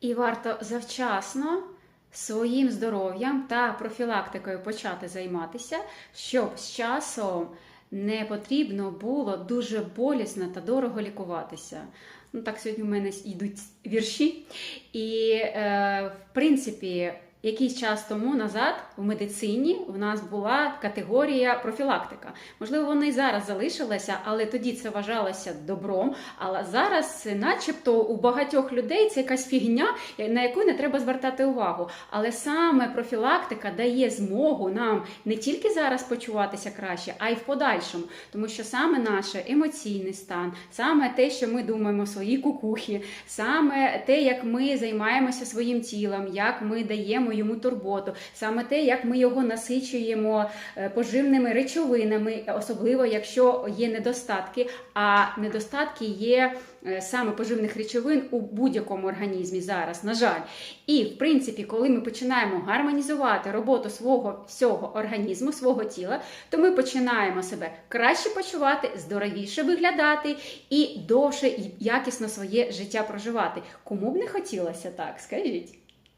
І варто завчасно своїм здоров'ям та профілактикою почати займатися, щоб з часом не потрібно було дуже болісно та дорого лікуватися. Ну так сьогодні в мене йдуть вірші. І е, в принципі. Якийсь час тому назад в медицині в нас була категорія профілактика. Можливо, вона і зараз залишилася, але тоді це вважалося добром. Але зараз, начебто, у багатьох людей це якась фігня, на яку не треба звертати увагу. Але саме профілактика дає змогу нам не тільки зараз почуватися краще, а й в подальшому. Тому що саме наш емоційний стан, саме те, що ми думаємо в своїй кукухі, саме те, як ми займаємося своїм тілом, як ми даємо йому турботу, саме те, як ми його насичуємо е, поживними речовинами, особливо якщо є недостатки. А недостатки є е, саме поживних речовин у будь-якому організмі зараз, на жаль. І в принципі, коли ми починаємо гармонізувати роботу свого всього організму, свого тіла, то ми починаємо себе краще почувати, здоровіше виглядати і довше і якісно своє життя проживати. Кому б не хотілося так, скажіть?